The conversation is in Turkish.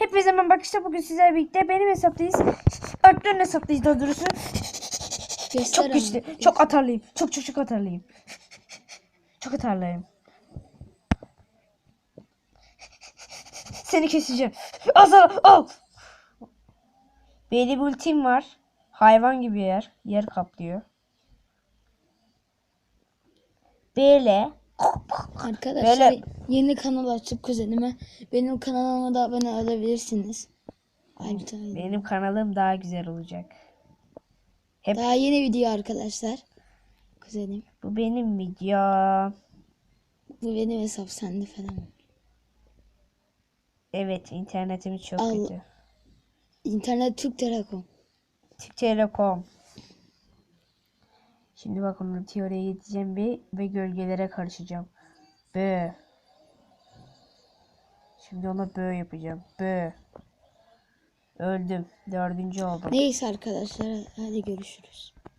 Hepinize merhaba arkadaşlar. Bugün sizlerle birlikte benim hesaptayız. Örtlerin hesaptayız daha doğrusu. Göster Çok ama. güçlü. Çok atarlıyım. Çok çok çok atarlıyım. Çok atarlıyım. Seni keseceğim. Azar al. Benim ultim var. Hayvan gibi yer. Yer kaplıyor. Böyle. Arkadaşlar Böyle- yeni kanal açıp kuzenime benim kanalıma da abone olabilirsiniz. Ayrıca Benim kanalım daha güzel olacak. Hep daha yeni video arkadaşlar. Kuzenim. bu benim videom. Bu benim hesap sende falan. Evet internetimiz çok Al. kötü. İnternet Türk Telekom. Türk Telekom. Şimdi bak onu teoriye gideceğim bir ve gölgelere karışacağım. Bö. Şimdi ona bö yapacağım. Bö. Öldüm. Dördüncü oldum. Neyse arkadaşlar hadi görüşürüz.